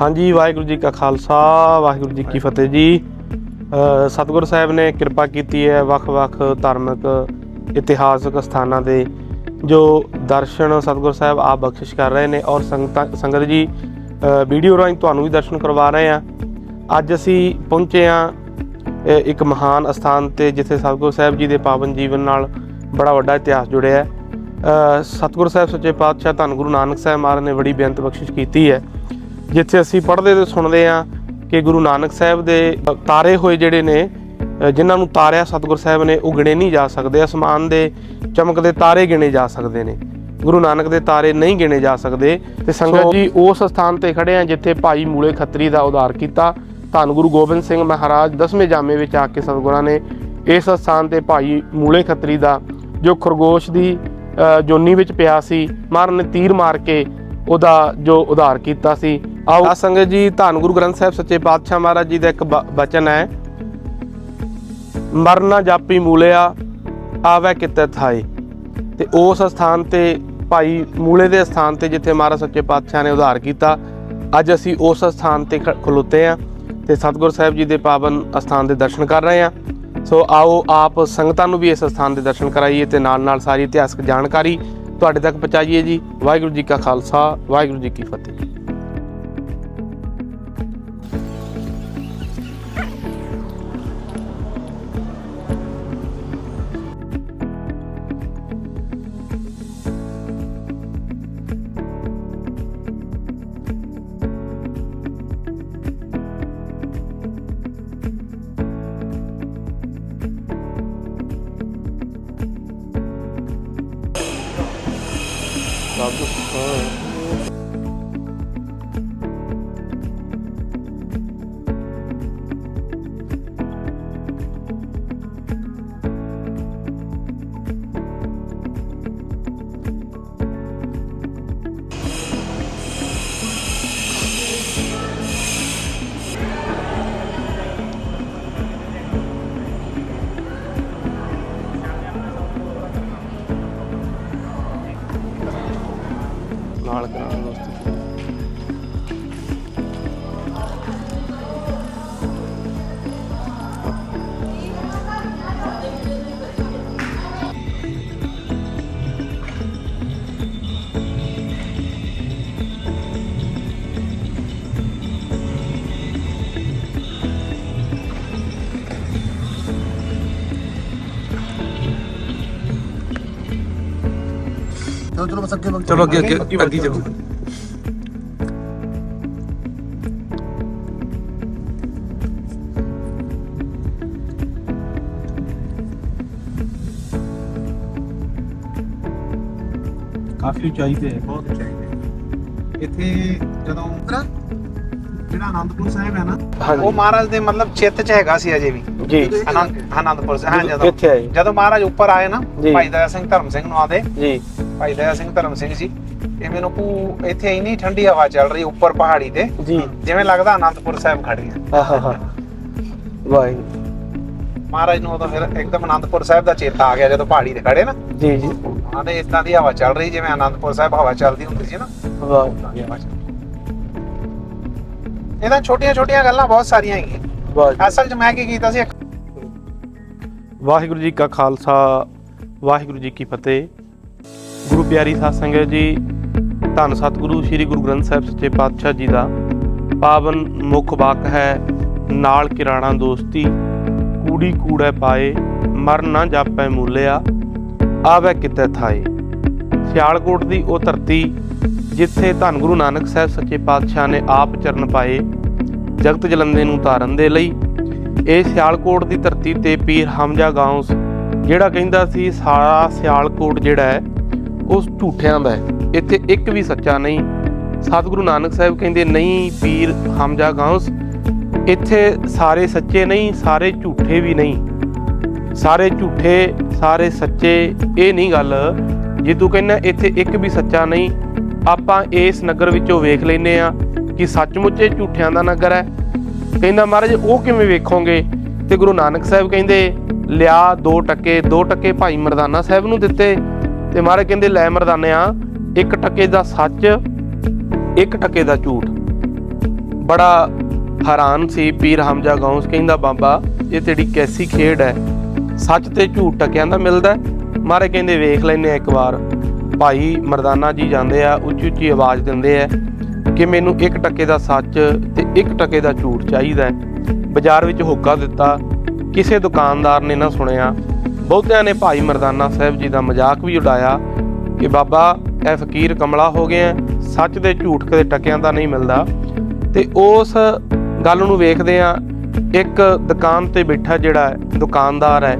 ਹਾਂਜੀ ਵਾਹਿਗੁਰੂ ਜੀ ਕਾ ਖਾਲਸਾ ਵਾਹਿਗੁਰੂ ਜੀ ਕੀ ਫਤਿਹ ਜੀ। ਸਤਿਗੁਰ ਸਾਹਿਬ ਨੇ ਕਿਰਪਾ ਕੀਤੀ ਹੈ ਵੱਖ-ਵੱਖ ਧਾਰਮਿਕ ਇਤਿਹਾਸਕ ਸਥਾਨਾਂ ਦੇ ਜੋ ਦਰਸ਼ਨ ਸਤਿਗੁਰ ਸਾਹਿਬ ਆਪ ਬਖਸ਼ਿਸ਼ ਕਰ ਰਹੇ ਨੇ ਔਰ ਸੰਗਤਾਂ ਸੰਗਤ ਜੀ ਵੀਡੀਓ ਰਾਹੀਂ ਤੁਹਾਨੂੰ ਵੀ ਦਰਸ਼ਨ ਕਰਵਾ ਰਹੇ ਆ ਅੱਜ ਅਸੀਂ ਪਹੁੰਚੇ ਆ ਇੱਕ ਮਹਾਨ ਅਸਥਾਨ ਤੇ ਜਿੱਥੇ ਸਤਿਗੁਰ ਸਾਹਿਬ ਜੀ ਦੇ ਪਾਵਨ ਜੀਵਨ ਨਾਲ ਬੜਾ ਵੱਡਾ ਇਤਿਹਾਸ ਜੁੜਿਆ ਹੈ। ਸਤਿਗੁਰ ਸਾਹਿਬ ਸੱਚੇ ਪਾਤਸ਼ਾਹ ਧੰਨ ਗੁਰੂ ਨਾਨਕ ਸਾਹਿਬ ਮਹਾਰਾਜ ਨੇ ਬੜੀ ਬੇਅੰਤ ਬਖਸ਼ਿਸ਼ ਕੀਤੀ ਹੈ। ਜਿੱਥੇ ਅਸੀਂ ਪੜ੍ਹਦੇ ਤੇ ਸੁਣਦੇ ਆ ਕਿ ਗੁਰੂ ਨਾਨਕ ਸਾਹਿਬ ਦੇ ਤਾਰੇ ਹੋਏ ਜਿਹੜੇ ਨੇ ਜਿਨ੍ਹਾਂ ਨੂੰ ਤਾਰਿਆ ਸਤਿਗੁਰ ਸਾਹਿਬ ਨੇ ਉਹ ਗਿਣੇ ਨਹੀਂ ਜਾ ਸਕਦੇ ਅਸਮਾਨ ਦੇ ਚਮਕਦੇ ਤਾਰੇ ਗਿਣੇ ਜਾ ਸਕਦੇ ਨੇ। ਗੁਰੂ ਨਾਨਕ ਦੇ ਤਾਰੇ ਨਹੀਂ ਗਿਣੇ ਜਾ ਸਕਦੇ ਤੇ ਸੰਗਤ ਜੀ ਉਸ ਸਥਾਨ ਤੇ ਖੜੇ ਆ ਜਿੱਥੇ ਭਾਈ ਮੂਲੇ ਖੱਤਰੀ ਦਾ ਉਧਾਰ ਕੀਤਾ। ਧੰਨ ਗੁਰੂ ਗੋਬਿੰਦ ਸਿੰਘ ਮਹਾਰਾਜ ਦਸਵੇਂ ਜਾਮੇ ਵਿੱਚ ਆ ਕੇ ਸਤਿਗੁਰਾਂ ਨੇ ਇਸ ਸਥਾਨ ਤੇ ਭਾਈ ਮੂਲੇ ਖੱਤਰੀ ਦਾ ਜੋ ਖਰਗੋਸ਼ ਦੀ ਜੋਨੀ ਵਿੱਚ ਪਿਆ ਸੀ ਮਹਾਰਾਜ ਨੇ ਤੀਰ ਮਾਰ ਕੇ ਉਹਦਾ ਜੋ ਉਧਾਰ ਕੀਤਾ ਸੀ। ਆਓ। ਆ ਸੰਗਤ ਜੀ, ਧੰਨ ਗੁਰੂ ਗ੍ਰੰਥ ਸਾਹਿਬ ਸੱਚੇ ਪਾਤਸ਼ਾਹ ਮਹਾਰਾਜ ਜੀ ਦਾ ਇੱਕ ਬ- ਬਚਨ ਹੈ। ਮਰਨਾ ਜਾਪੀ ਮੂਲਿਆ, ਆਵੇ ਕਿਤੇ ਥਾਈ ਤੇ ਉਸ ਸਥਾਨ ਤੇ, ਭਾਈ ਮੂਲੇ ਦੇ ਸਥਾਨ ਤੇ ਜਿੱਥੇ ਮਹਾਰਾਜ ਸੱਚੇ ਪਾਤਸ਼ਾਹ ਨੇ ਉਧਾਰ ਕੀਤਾ, ਅੱਜ ਅਸੀਂ ਉਸ ਸਥਾਨ ਤੇ ਖਲੋਤੇ ਆ ਤੇ ਸਤਿਗੁਰ ਸਾਹਿਬ ਜੀ ਦੇ ਪਾਵਨ ਸਥਾਨ ਦੇ ਦਰਸ਼ਨ ਕਰ ਰਹੇ ਆ ਸੋ ਆਓ, ਆਪ ਸੰਗਤਾਂ ਨੂੰ ਵੀ ਇਸ ਸਥਾਨ ਦੇ ਦਰਸ਼ਨ ਕਰਾਈਏ ਤੇ ਨਾਲ ਨਾਲ ਸਾਰੀ ਇਤਿਹਾਸਕ ਜਾਣਕਾਰੀ ਤੁਹਾਡੇ ਤੱਕ ਪਹੁੰਚਾਈਏ ਜੀ। ਵਾਹਿਗੁਰੂ ਜੀ ਕਾ ਖਾਲਸਾ ਵਾਹਿਗੁਰੂ ਜੀ ਕੀ ਫਤਿਹ। 나보고 싶어. ਚਲੋ ਚਲੋ ਬਸ ਅੱਗੇ ਚਲੋ ਅੱਗੇ ਅੱਗੇ ਅੱਗੇ ਚਲੋ ਕਾਫੀ ਉਚਾਈ ਤੇ ਹੈ ਬਹੁਤ ਉਚਾਈ ਤੇ ਇੱਥੇ ਜਦੋਂ ਜਿਹੜਾ ਆਨੰਦਪੁਰ ਸਾਹਿਬ ਹੈ ਨਾ ਹਾਂਜੀ। ਉਹ ਮਹਾਰਾਜ ਦੇ ਮਤਲਬ ਚਿੱਤ 'ਚ ਹੈਗਾ ਸੀ ਅਜੇ ਵੀ ਜੀ ਆਨੰਦ ਆਨੰਦਪੁਰ ਸਾਹਿਬ ਹਾਂ ਜਦੋਂ ਇੱਥੇ ਆਏ ਜਦੋਂ ਮਹਾਰਾਜ ਉੱਪਰ ਆਏ ਨਾ ਜੀ। ਭਾਈ ਦਇਆ ਸਿੰਘ ਧਰਮ ਸਿੰਘ ਨੂੰ ਆਦੇ ਜੀ ਭਾਈ ਦਇਆ ਸਿੰਘ ਧਰਮ ਸਿੰਘ ਜੀ ਇਹ ਮੈਨੂੰ ਪੂ ਇੱਥੇ ਇੰਨੀ ਠੰਡੀ ਹਵਾ ਚੱਲ ਰਹੀ ਉੱਪਰ ਪਹਾੜੀ ਤੇ। ਜੀ। ਜਿਵੇਂ ਲੱਗਦਾ ਆਨੰਦਪੁਰ ਸਾਹਿਬ ਖੜੇ ਆ ਆਹਾ ਵਾਹਿਗੁਰੂ। ਮਹਾਰਾਜ ਨੂੰ ਉਦੋਂ ਫਿਰ ਇੱਕਦਮ ਆਨੰਦਪੁਰ ਸਾਹਿਬ ਦਾ ਚੇਤਾ ਆ ਗਿਆ ਜਦੋਂ ਪਹਾੜੀ ਤੇ ਖੜੇ ਨਾ। ਜੀ ਜੀ। ਆਂਦੇ ਇਦਾਂ ਦੀ ਹਵਾ ਚੱਲ ਰਹੀ ਜਿਵੇਂ ਆਨੰਦਪੁਰ ਸਾਹਿਬ ਹਵਾ ਚੱਲਦੀ ਹੁੰਦੀ ਸੀ ਨਾ। ਵਾਹਿਗੁਰੂ। ਇਹਦਾ ਛੋਟੀਆਂ ਛੋਟੀਆਂ ਗੱਲਾਂ ਬਹੁਤ ਸਾਰੀਆਂ ਹੈਗੀਆਂ। ਵਾਹਿਗੁਰੂ। ਅਸਲ 'ਚ ਮੈਂ ਕੀ ਕੀਤਾ ਸੀ ਵਾਹਿਗੁਰੂ ਜੀ ਕਾ ਖਾਲਸਾ ਵਾਹਿਗੁਰੂ ਜੀ ਕੀ ਫਤਿਹ। ਗੁਰੂ ਪਿਆਰੀ ਸਾਧ ਸੰਗਤ ਜੀ, ਧੰਨ ਸਤਿਗੁਰੂ ਸ੍ਰੀ ਗੁਰੂ ਗ੍ਰੰਥ ਸਾਹਿਬ ਸੱਚੇ ਪਾਤਸ਼ਾਹ ਜੀ ਦਾ ਪਾਵਨ ਮੁੱਖ ਵਾਕ ਹੈ, ਨਾਲ ਕਿਰਾਣਾ ਦੋਸਤੀ, ਕੂੜੀ ਕੂੜੈ ਪਾਏ, ਮਰ ਨਾ ਜਾਪੈ ਮੂਲਿਆ, ਆਵੇ ਕਿਤੇ ਥਾਏ। ਸਿਆਲਕੋਟ ਦੀ ਉਹ ਧਰਤੀ ਜਿੱਥੇ ਧੰਨ ਗੁਰੂ ਨਾਨਕ ਸਾਹਿਬ ਸੱਚੇ ਪਾਤਸ਼ਾਹ ਨੇ ਆਪ ਚਰਨ ਪਾਏ, ਜਗਤ ਜਲੰਦੇ ਨੂੰ ਤਾਰਨ ਦੇ ਲਈ, ਇਹ ਸਿਆਲਕੋਟ ਦੀ ਧਰਤੀ ਤੇ ਪੀਰ ਹਮਜ਼ਾ ਗਾਉਂਸ, ਜਿਹੜਾ ਕਹਿੰਦਾ ਸੀ ਸਾਰਾ ਸਿਆਲਕੋਟ ਜਿਹੜਾ ਹੈ ਉਹ ਝੂਠਿਆਂ ਦਾ ਹੈ। ਇੱਥੇ ਇੱਕ ਵੀ ਸੱਚਾ ਨਹੀਂ। ਸਤਿਗੁਰੂ ਨਾਨਕ ਸਾਹਿਬ ਕਹਿੰਦੇ, ਨਹੀਂ ਪੀਰ ਹਮਜ਼ਾ ਗਾਉਂਸ। ਇੱਥੇ ਸਾਰੇ ਸੱਚੇ ਨਹੀਂ, ਸਾਰੇ ਝੂਠੇ ਵੀ ਨਹੀਂ। ਸਾਰੇ ਝੂਠੇ, ਸਾਰੇ ਸੱਚੇ, ਇਹ ਨਹੀਂ ਗੱਲ। ਜੇ ਤੂੰ ਕਹਿੰਦਾ, ਇੱਥੇ ਇੱਕ ਵੀ ਸੱਚਾ ਨਹੀਂ। ਆਪਾਂ ਇਸ ਨਗਰ ਵਿੱਚੋਂ ਵੇਖ ਲੈਨੇ ਆ ਕਿ ਸੱਚਮੁੱਚ ਇਹ ਝੂਠਿਆਂ ਦਾ ਨਗਰ ਹੈ। ਕਹਿੰਦਾ, ਮਹਾਰਾਜ, ਉਹ ਕਿਵੇਂ ਵੇਖੋਗੇ? ਤੇ ਗੁਰੂ ਨਾਨਕ ਸਾਹਿਬ ਕਹਿੰਦੇ, ਲਿਆ ਦੋ ਟੱਕੇ ਦੋ ਟੱਕੇ ਭਾਈ ਮਰਦਾਨਾ ਸਾਹਿਬ ਨੂੰ ਦਿੱਤੇ। ਤੇ ਮਹਾਰਾਜ ਕਹਿੰਦੇ, ਲੈ ਮਰਦਾਨਿਆ ਇੱਕ ਟੱਕੇ ਦਾ ਸੱਚ, ਇੱਕ ਟੱਕੇ ਦਾ ਝੂਠ। ਬੜਾ ਹੈਰਾਨ ਸੀ ਪੀਰ ਹਮਜ਼ਾ ਗੌਸ, ਕਹਿੰਦਾ, ਬਾਬਾ, ਇਹ ਤੇਰੀ ਕੈਸੀ ਖੇਡ ਹੈ? ਸੱਚ ਤੇ ਝੂਠ ਟਕਿਆਂ ਦਾ ਮਿਲਦਾ ਹੈ? ਮਾਰੇ ਕਹਿੰਦੇ, ਵੇਖ ਲੈਨੇ ਆ ਇੱਕ ਵਾਰ। ਭਾਈ ਮਰਦਾਨਾ ਜੀ ਜਾਂਦੇ ਆ, ਉੱਚੀ ਉੱਚੀ ਆਵਾਜ਼ ਦਿੰਦੇ ਆ ਕਿ ਮੈਨੂੰ ਇੱਕ ਟੱਕੇ ਦਾ ਸੱਚ ਤੇ ਇੱਕ ਟੱਕੇ ਦਾ ਝੂਠ ਚਾਹੀਦਾ ਹੈ। ਬਾਜ਼ਾਰ ਵਿੱਚ ਹੋਕਾ ਦਿੱਤਾ। ਕਿਸੇ ਦੁਕਾਨਦਾਰ ਨੇ ਨਾ ਸੁਣਿਆ। ਬਹੁਤਿਆਂ ਨੇ ਭਾਈ ਮਰਦਾਨਾ ਸਾਹਿਬ ਜੀ ਦਾ ਮਜ਼ਾਕ ਵੀ ਉਡਾਇਆ ਕਿ ਬਾਬਾ, ਇਹ ਫਕੀਰ ਕਮਲਾ ਹੋ ਗਏ ਆ, ਸੱਚ ਦੇ ਝੂਠ ਕਦੇ ਟਕਿਆਂ ਦਾ ਨਹੀਂ ਮਿਲਦਾ। ਤੇ ਉਸ ਗੱਲ ਨੂੰ ਵੇਖਦੇ ਆ, ਇੱਕ ਦੁਕਾਨ ਤੇ ਬੈਠਾ ਜਿਹੜਾ ਦੁਕਾਨਦਾਰ ਹੈ,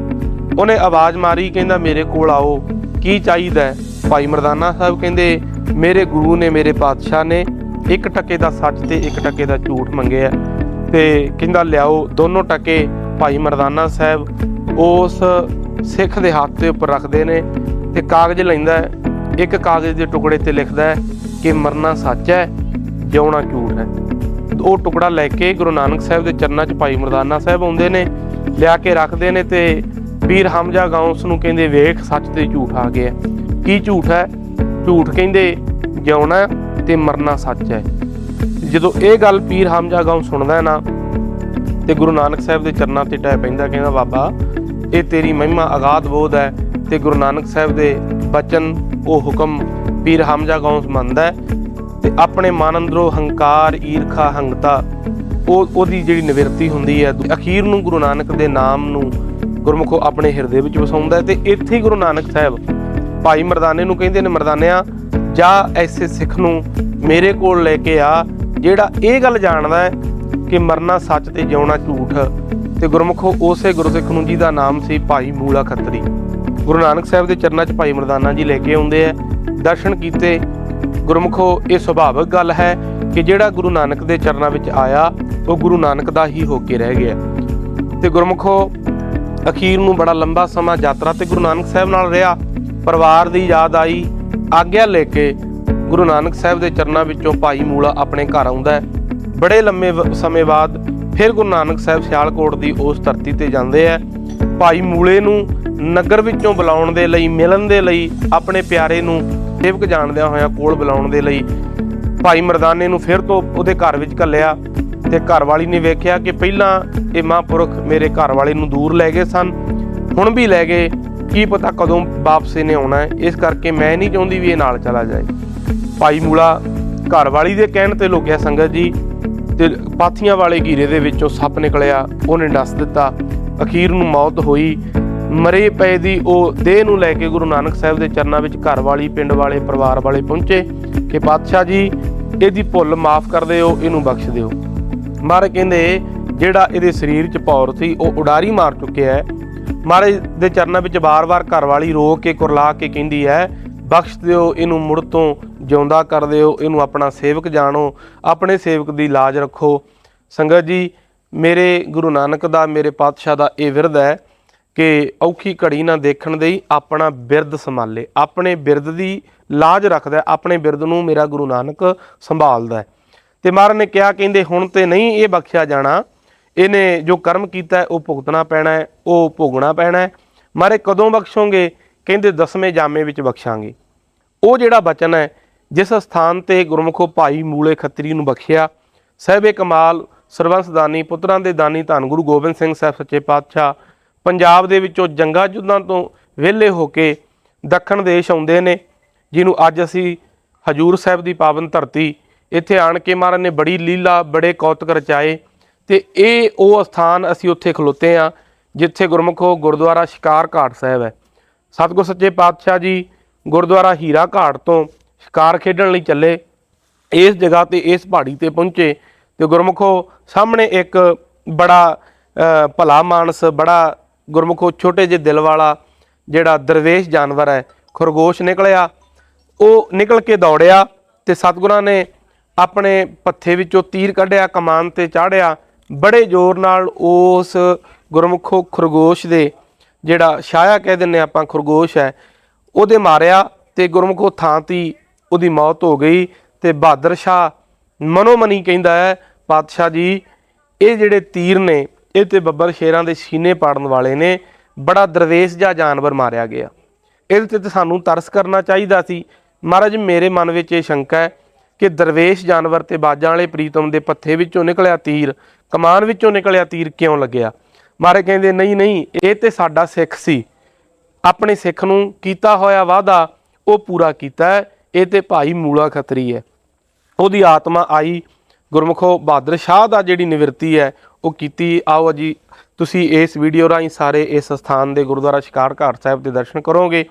ਉਹਨੇ ਆਵਾਜ਼ ਮਾਰੀ, ਕਹਿੰਦਾ, ਮੇਰੇ ਕੋਲ ਆਓ, ਕੀ ਚਾਹੀਦਾ ਭਾਈ ਮਰਦਾਨਾ ਸਾਹਿਬ ਕਹਿੰਦੇ, ਮੇਰੇ ਗੁਰੂ ਨੇ ਮੇਰੇ ਪਾਤਸ਼ਾਹ ਨੇ ਇੱਕ ਟਕੇ ਦਾ ਸੱਚ ਤੇ ਇੱਕ ਟਕੇ ਦਾ ਝੂਠ ਮੰਗਿਆ ਤੇ ਕਹਿੰਦਾ, ਲਿਆਓ। ਦੋਨੋਂ ਟਕੇ ਭਾਈ ਮਰਦਾਨਾ ਸਾਹਿਬ ਉਸ ਸਿੱਖ ਦੇ ਹੱਥ ਦੇ ਉੱਪਰ ਰੱਖਦੇ ਨੇ ਤੇ ਕਾਗਜ਼ ਲੈਂਦਾ ਹੈ। ਇੱਕ ਕਾਗਜ਼ ਦੇ ਟੁਕੜੇ ਤੇ ਲਿਖਦਾ ਹੈ ਕਿ ਮਰਨਾ ਸੱਚ ਹੈ, ਜਿਉਣਾ ਝੂਠ ਹੈ। ਉਹ ਟੁਕੜਾ ਲੈ ਕੇ ਗੁਰੂ ਨਾਨਕ ਸਾਹਿਬ ਦੇ ਚਰਨਾਂ 'ਚ ਭਾਈ ਮਰਦਾਨਾ ਸਾਹਿਬ ਆਉਂਦੇ ਨੇ, ਲਿਆ ਕੇ ਰੱਖਦੇ ਨੇ ਤੇ ਪੀਰ ਹਮਜ਼ਾ ਗੌਸ ਨੂੰ ਕਹਿੰਦੇ, ਵੇਖ, ਸੱਚ ਤੇ ਝੂਠ ਆ ਗਿਆ। ਕੀ ਝੂਠ ਹੈ? ਝੂਠ ਕਹਿੰਦੇ, ਜਿਉਣਾ ਤੇ ਮਰਨਾ ਸੱਚ ਹੈ। ਜਦੋਂ ਇਹ ਗੱਲ ਪੀਰ ਹਮਜ਼ਾ ਗਾਉਂ ਸੁਣਦਾ ਹੈ ਨਾ, ਤੇ ਗੁਰੂ ਨਾਨਕ ਸਾਹਿਬ ਦੇ ਚਰਨਾਂ ਤੇ ਟੈ ਪੈਂਦਾ, ਕਹਿੰਦਾ, ਬਾਬਾ ਇਹ ਤੇਰੀ ਮਹਿਮਾ ਅਗਾਧ ਬੋਧ ਹੈ ਤੇ ਗੁਰੂ ਨਾਨਕ ਸਾਹਿਬ ਦੇ ਬਚਨ ਉਹ ਹੁਕਮ ਪੀਰ ਹਮਜ਼ਾ ਗੌਂਸ ਮੰਨਦਾ ਹੈ ਤੇ ਆਪਣੇ ਮਨ ਅੰਦਰੋਂ ਹੰਕਾਰ ਈਰਖਾ ਹੰਗਤਾ, ਉਹ ਉਹਦੀ ਜਿਹੜੀ ਨਿਵਰਤੀ ਹੁੰਦੀ ਹੈ ਅਖੀਰ ਨੂੰ ਗੁਰੂ ਨਾਨਕ ਦੇ ਨਾਮ ਨੂੰ ਗੁਰਮੁਖੋ ਆਪਣੇ ਹਿਰਦੇ ਵਿੱਚ ਵਸਾਉਂਦਾ ਹੈ ਤੇ ਇੱਥੇ ਹੀ ਗੁਰੂ ਨਾਨਕ ਸਾਹਿਬ ਭਾਈ ਮਰਦਾਨੇ ਨੂੰ ਕਹਿੰਦੇ ਨੇ, ਮਰਦਾਨਿਆ, ਜਾ ਐਸੇ ਸਿੱਖ ਨੂੰ ਮੇਰੇ ਕੋਲ ਲੈ ਕੇ ਆ, ਜਿਹੜਾ ਇਹ ਗੱਲ ਜਾਣਦਾ ਹੈ ਕਿ ਮਰਨਾ ਸੱਚ ਤੇ ਜਿਉਣਾ ਝੂਠ। ਤੇ ਗੁਰਮੁਖੋ ਉਸੇ ਗੁਰਸਿੱਖ ਨੂੰ ਜਿਹਦਾ ਨਾਮ ਸੀ ਭਾਈ ਮੂਲਾ ਖੱਤਰੀ। ਗੁਰੂ ਨਾਨਕ ਸਾਹਿਬ ਦੇ ਚਰਨਾਂ 'ਚ ਭਾਈ ਮਰਦਾਨਾ ਜੀ ਲੈ ਕੇ ਆਉਂਦੇ ਆ। ਦਰਸ਼ਨ ਕੀਤੇ। ਗੁਰਮੁਖੋ, ਇਹ ਸੁਭਾਵਿਕ ਗੱਲ ਹੈ ਕਿ ਜਿਹੜਾ ਗੁਰੂ ਨਾਨਕ ਦੇ ਚਰਨਾਂ ਵਿੱਚ ਆਇਆ, ਉਹ ਗੁਰੂ ਨਾਨਕ ਦਾ ਹੀ ਹੋ ਕੇ ਰਹਿ ਗਿਆ। ਤੇ ਗੁਰਮੁਖੋ, ਅਖੀਰ ਨੂੰ ਬੜਾ ਲੰਬਾ ਸਮਾਂ ਯਾਤਰਾ ਤੇ ਗੁਰੂ ਨਾਨਕ ਸਾਹਿਬ ਨਾਲ ਰਿਹਾ। ਪਰਿਵਾਰ ਦੀ ਯਾਦ ਆਈ। ਆਗਿਆ ਲੈ ਕੇ ਗੁਰੂ ਨਾਨਕ ਸਾਹਿਬ ਦੇ ਚਰਨਾਂ ਵਿੱਚੋਂ ਭਾਈ ਮੂਲਾ ਆਪਣੇ ਘਰ ਆਉਂਦਾ ਹੈ। ਬੜੇ ਲੰਮੇ ਸਮੇਂ ਬਾਅਦ ਫਿਰ ਗੁਰੂ ਨਾਨਕ ਸਾਹਿਬ ਸਿਆਲਕੋਟ ਦੀ ਉਸ ਧਰਤੀ ਤੇ ਜਾਂਦੇ ਆ। ਭਾਈ ਮੂਲੇ ਨੂੰ ਨਗਰ ਵਿੱਚੋਂ ਬੁਲਾਉਣ ਦੇ ਲਈ, ਮਿਲਣ ਦੇ ਲਈ, ਆਪਣੇ ਪਿਆਰੇ ਨੂੰ ਸੇਵਕ ਜਾਣਦਿਆਂ ਹੋਇਆਂ ਕੋਲ ਬੁਲਾਉਣ ਦੇ ਲਈ ਭਾਈ ਮਰਦਾਨੇ ਨੂੰ ਫਿਰ ਤੋਂ ਉਹਦੇ ਘਰ ਵਿੱਚ ਘੱਲਿਆ ਤੇ ਘਰ ਵਾਲੀ ਨੇ ਵੇਖਿਆ ਕਿ ਪਹਿਲਾਂ ਇਹ ਮਹਾਂਪੁਰਖ ਮੇਰੇ ਘਰ ਵਾਲੇ ਨੂੰ ਦੂਰ ਲੈ ਗਏ ਸਨ। ਹੁਣ ਵੀ ਲੈ ਗਏ। ਕੀ ਪਤਾ ਕਦੋਂ ਵਾਪਸ ਇਹਨੇ ਆਉਣਾ ਹੈ। ਇਸ ਕਰਕੇ ਮੈਂ ਨਹੀਂ ਚਾਹੁੰਦੀ ਵੀ ਇਹ ਨਾਲ ਚਲਾ ਜਾਏ। ਭਾਈ ਮੂਲਾ ਘਰ ਵਾਲੀ ਦੇ ਕਹਿਣ ਤੇ ਲੁਕਿਆ ਸੰਗਤ ਜੀ ਤੇ ਪਾਥੀਆਂ ਵਾਲੇ ਘੀਰੇ ਦੇ ਵਿੱਚੋਂ ਸੱਪ ਨਿਕਲਿਆ, ਉਹਨੇ ਦੱਸ ਦਿੱਤਾ, ਅਖੀਰ ਨੂੰ ਮੌਤ ਹੋਈ। ਮਰੇ ਪਏ ਦੀ ਉਹ ਦੇਹ ਨੂੰ ਲੈ ਕੇ ਗੁਰੂ ਨਾਨਕ ਸਾਹਿਬ ਦੇ ਚਰਨਾਂ ਵਿੱਚ ਘਰ ਵਾਲੀ, ਪਿੰਡ ਵਾਲੇ, ਪਰਿਵਾਰ ਵਾਲੇ ਪਹੁੰਚੇ ਕਿ ਪਾਤਸ਼ਾਹ ਜੀ, ਇਹਦੀ ਭੁੱਲ ਮਾਫ ਕਰ ਦਿਓ, ਇਹਨੂੰ ਬਖਸ਼ ਦਿਓ। ਮਹਾਰਾਜ ਕਹਿੰਦੇ, ਜਿਹੜਾ ਇਹਦੇ ਸਰੀਰ 'ਚ ਪੌਰ ਸੀ, ਉਹ ਉਡਾਰੀ ਮਾਰ ਚੁੱਕਿਆ ਹੈ। ਮਹਾਰਾਜ ਦੇ ਚਰਨਾਂ ਵਿੱਚ ਬਾਰ-ਬਾਰ ਘਰ ਵਾਲੀ ਰੋ ਕੇ, ਕੁਰਲਾ ਕੇ ਕਹਿੰਦੀ ਹੈ ਬਖਸ਼ ਦਿਓ, ਇਹਨੂੰ ਮੁੜ ਤੋਂ ਜਿਉਂਦਾ ਕਰ ਦਿਓ, ਇਹਨੂੰ ਆਪਣਾ ਸੇਵਕ ਜਾਣੋ, ਆਪਣੇ ਸੇਵਕ ਦੀ ਲਾਜ ਰੱਖੋ। ਸੰਗਤ ਜੀ, ਮੇਰੇ ਗੁਰੂ ਨਾਨਕ ਦਾ, ਮੇਰੇ ਪਾਤਸ਼ਾਹ ਦਾ ਇਹ ਵਿਰਧ ਹੈ ਕਿ ਔਖੀ ਘੜੀ ਨਾ ਦੇਖਣ ਦੇਈ, ਆਪਣਾ ਬਿਰਦ ਸੰਭਾਲੇ। ਆਪਣੇ ਬਿਰਦ ਦੀ ਲਾਜ ਰੱਖਦਾ ਆਪਣੇ ਬਿਰਦ ਨੂੰ ਮੇਰਾ ਗੁਰੂ ਨਾਨਕ ਸੰਭਾਲਦਾ ਹੈ। ਤੇ ਮਹਾਰਾਜ ਨੇ ਕਿਹਾ, ਕਹਿੰਦੇ, ਹੁਣ ਤੇ ਨਹੀਂ ਇਹ ਬਖਸ਼ਿਆ ਜਾਣਾ। ਇਹਨੇ ਜੋ ਕਰਮ ਕੀਤਾ ਉਹ ਭੁਗਤਣਾ ਪੈਣਾ ਹੈ, ਉਹ ਭੋਗਣਾ ਪੈਣਾ ਹੈ। ਮਾਰੇ ਕਦੋਂ ਬਖਸ਼ੋਗੇ? ਕਹਿੰਦੇ ਦਸਵੇਂ ਜਾਮੇ ਵਿੱਚ ਬਖਸ਼ਾਂਗੇ। ਉਹ ਜਿਹੜਾ ਬਚਨ ਹੈ, ਜਿਸ ਸਥਾਨ ਤੇ ਗੁਰਮੁਖੋ ਭਾਈ ਮੂਲੇ ਖੱਤਰੀ ਨੂੰ ਬਖਸ਼ਿਆ, ਸਹਿਬੇ ਕਮਾਲ ਸਰਬੰਸ ਦਾਨੀ, ਪੁੱਤਰਾਂ ਦੇ ਦਾਨੀ ਧੰਨ ਗੁਰੂ ਗੋਬਿੰਦ ਸਿੰਘ ਸਾਹਿਬ ਸੱਚੇ ਪਾਤਸ਼ਾਹ, ਪੰਜਾਬ ਦੇ ਵਿੱਚੋਂ ਜੰਗਾਂ ਯੁੱਧਾਂ ਤੋਂ ਵਿਹਲੇ ਹੋ ਕੇ ਦੱਖਣ ਦੇਸ਼ ਆਉਂਦੇ ਨੇ, ਜਿਹਨੂੰ ਅੱਜ ਅਸੀਂ ਹਜੂਰ ਸਾਹਿਬ ਦੀ ਪਾਵਨ ਧਰਤੀ, ਇੱਥੇ ਆਣ ਕੇ ਮਹਾਰਾਜ ਨੇ ਬੜੀ ਲੀਲਾ, ਬੜੇ ਕੌਤਕ ਰਚਾਏ ਤੇ ਇਹ ਉਹ ਸਥਾਨ ਅਸੀਂ ਉੱਥੇ ਖਲੋਤੇ ਆ ਜਿੱਥੇ ਗੁਰਮੁਖੋ ਗੁਰਦੁਆਰਾ ਸ਼ਿਕਾਰ ਘਾਟ ਸਾਹਿਬ ਹੈ। ਸਤਿਗੁਰ ਸੱਚੇ ਪਾਤਸ਼ਾਹ ਜੀ ਗੁਰਦੁਆਰਾ ਹੀਰਾ ਘਾਟ ਤੋਂ ਸ਼ਿਕਾਰ ਖੇਡਣ ਲਈ ਚੱਲੇ। ਇਸ ਜਗ੍ਹਾ ਤੇ, ਇਸ ਪਹਾੜੀ ਤੇ ਪਹੁੰਚੇ ਤੇ ਗੁਰਮੁਖੋ ਸਾਹਮਣੇ ਇੱਕ ਬੜਾ ਭਲਾ ਮਾਨਸ, ਬੜਾ ਗੁਰਮੁਖੋ ਛੋਟੇ ਜਿਹੇ ਦਿਲ ਵਾਲਾ ਜਿਹੜਾ ਦਰਵੇਸ਼ ਜਾਨਵਰ ਹੈ, ਖਰਗੋਸ਼ ਨਿਕਲਿਆ। ਉਹ ਨਿਕਲ ਕੇ ਦੌੜਿਆ ਤੇ ਸਤਿਗੁਰਾਂ ਨੇ ਆਪਣੇ ਪੱਥੇ ਵਿੱਚੋਂ ਤੀਰ ਕੱਢਿਆ, ਕਮਾਨ ਤੇ ਚਾੜਿਆ ਬੜੇ ਜ਼ੋਰ ਨਾਲ ਉਸ ਗੁਰਮੁਖੋ ਖਰਗੋਸ਼ ਦੇ ਜਿਹੜਾ ਛਾਇਆ ਕਹਿ ਦਿੰਨੇ ਆਪਾਂ, ਖਰਗੋਸ਼ ਹੈ, ਉਹਦੇ ਮਾਰਿਆ ਤੇ ਗੁਰਮੁਖੋ ਥਾਂ ਤੀ ਉਹਦੀ ਮੌਤ ਹੋ ਗਈ ਤੇ ਬਹਾਦਰ ਸ਼ਾਹ ਮਨੋਮਨੀ ਕਹਿੰਦਾ ਹੈ, ਪਾਤਸ਼ਾਹ ਜੀ, ਇਹ ਜਿਹੜੇ ਤੀਰ ਨੇ, ਇਹ ਤੇ ਬੱਬਰ ਸ਼ੇਰਾਂ ਦੇ ਸੀਨੇ ਪਾੜਨ ਵਾਲੇ ਨੇ, ਬੜਾ ਦਰਵੇਸ਼ ਜਿਹਾ ਜਾਨਵਰ ਮਾਰਿਆ ਗਿਆ। ਇਹਦੇ ਤੇ ਤਾਂ ਸਾਨੂੰ ਤਰਸ ਕਰਨਾ ਚਾਹੀਦਾ ਸੀ। ਮਹਾਰਾਜ, ਮੇਰੇ ਮਨ ਵਿੱਚ ਇਹ ਸ਼ੰਕਾ ਹੈ ਕਿ ਦਰਵੇਸ਼ ਜਾਨਵਰ ਤੇ ਬਾਜਾਂ ਵਾਲੇ ਪ੍ਰੀਤਮ ਦੇ ਪੱਥੇ ਵਿੱਚੋਂ ਨਿਕਲਿਆ ਤੀਰ, ਕਮਾਨ ਵਿੱਚੋਂ ਨਿਕਲਿਆ ਤੀਰ ਕਿਉਂ ਲੱਗਿਆ? ਮਾਰੇ ਕਹਿੰਦੇ, ਨਹੀਂ ਨਹੀਂ, ਇਹ ਤੇ ਸਾਡਾ ਸਿੱਖ ਸੀ। ਆਪਣੇ ਸਿੱਖ ਨੂੰ ਕੀਤਾ ਹੋਇਆ ਵਾਅਦਾ, ਉਹ ਪੂਰਾ ਕੀਤਾ ਹੈ। ਇਹ ਤੇ ਭਾਈ ਮੂਲਾ ਖਤਰੀ ਹੈ। ਉਹਦੀ ਆਤਮਾ ਆਈ। ਗੁਰਮੁਖੋ ਬਹਾਦਰ ਸ਼ਾਹ ਦਾ ਜਿਹੜੀ ਨਿਵਰਤੀ ਹੈ, ਉਹ ਕੀਤੀ। ਆਓ ਜੀ, ਤੁਸੀਂ ਇਸ ਵੀਡੀਓ ਰਾਹੀਂ ਸਾਰੇ ਇਸ ਸਥਾਨ ਦੇ ਗੁਰਦੁਆਰਾ ਸ਼ਿਕਾਰ ਘਾਟ ਸਾਹਿਬ ਦੇ ਦਰਸ਼ਨ ਕਰੋਗੇ।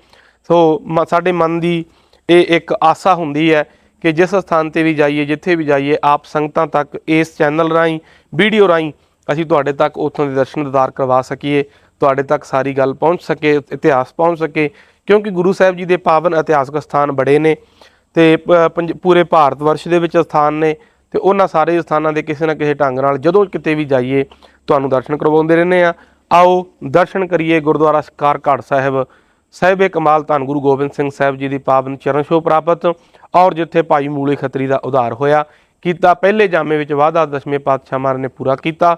ਸੋ ਮ- ਸਾਡੇ ਮਨ ਦੀ ਇਹ ਇੱਕ ਆਸਾ ਹੁੰਦੀ ਹੈ ਕਿ ਜਿਸ ਸਥਾਨ ਤੇ ਵੀ ਜਾਈਏ, ਜਿੱਥੇ ਵੀ ਜਾਈਏ, ਆਪ ਸੰਗਤਾਂ ਤੱਕ ਇਸ ਚੈਨਲ ਰਾਹੀਂ, ਵੀਡੀਓ ਰਾਹੀਂ ਅਸੀਂ ਤੁਹਾਡੇ ਤੱਕ ਉੱਥੋਂ ਦੇ ਦਰਸ਼ਨ ਦਿਦਾਰ ਕਰਵਾ ਸਕੀਏ, ਤੁਹਾਡੇ ਤੱਕ ਸਾਰੀ ਗੱਲ ਪਹੁੰਚ ਸਕੇ, ਇਤਿਹਾਸ ਪਹੁੰਚ ਸਕੇ, ਕਿਉਂਕਿ ਗੁਰੂ ਸਾਹਿਬ ਜੀ ਦੇ ਪਾਵਨ ਇਤਿਹਾਸਕ ਸਥਾਨ ਬੜੇ ਨੇ ਤੇ ਪ- ਪੰਜ- ਪੂਰੇ ਭਾਰਤ ਵਰਸ਼ ਦੇ ਵਿੱਚ ਸਥਾਨ ਨੇ ਤੇ ਉਹਨਾਂ ਸਾਰੇ ਸਥਾਨਾਂ ਦੇ ਕਿਸੇ ਨਾ ਕਿਸੇ ਢੰਗ ਨਾਲ ਜਦੋਂ ਕਿਤੇ ਵੀ ਜਾਈਏ, ਤੁਹਾਨੂੰ ਦਰਸ਼ਨ ਕਰਵਾਉਂਦੇ ਰਹਿੰਦੇ ਆ ਆਓ, ਦਰਸ਼ਨ ਕਰੀਏ ਗੁਰਦੁਆਰਾ ਸਕਾਰ ਘਾਟ ਸਾਹਿਬ। ਸਾਹਿਬੇ ਕਮਾਲ ਧੰਨ ਗੁਰੂ ਗੋਬਿੰਦ ਸਿੰਘ ਸਾਹਿਬ ਜੀ ਦੀ ਪਾਵਨ ਚਰਨ ਛੋਹ ਪ੍ਰਾਪਤ ਔਰ ਜਿੱਥੇ ਭਾਈ ਮੂਲੇ ਖੱਤਰੀ ਦਾ ਉਧਾਰ ਹੋਇਆ, ਕੀਤਾ, ਪਹਿਲੇ ਜਾਮੇ ਵਿੱਚ ਵਾਅਦਾ ਦਸਵੇਂ ਪਾਤਸ਼ਾਹ ਮਹਾਰਾਜ ਨੇ ਪੂਰਾ ਕੀਤਾ।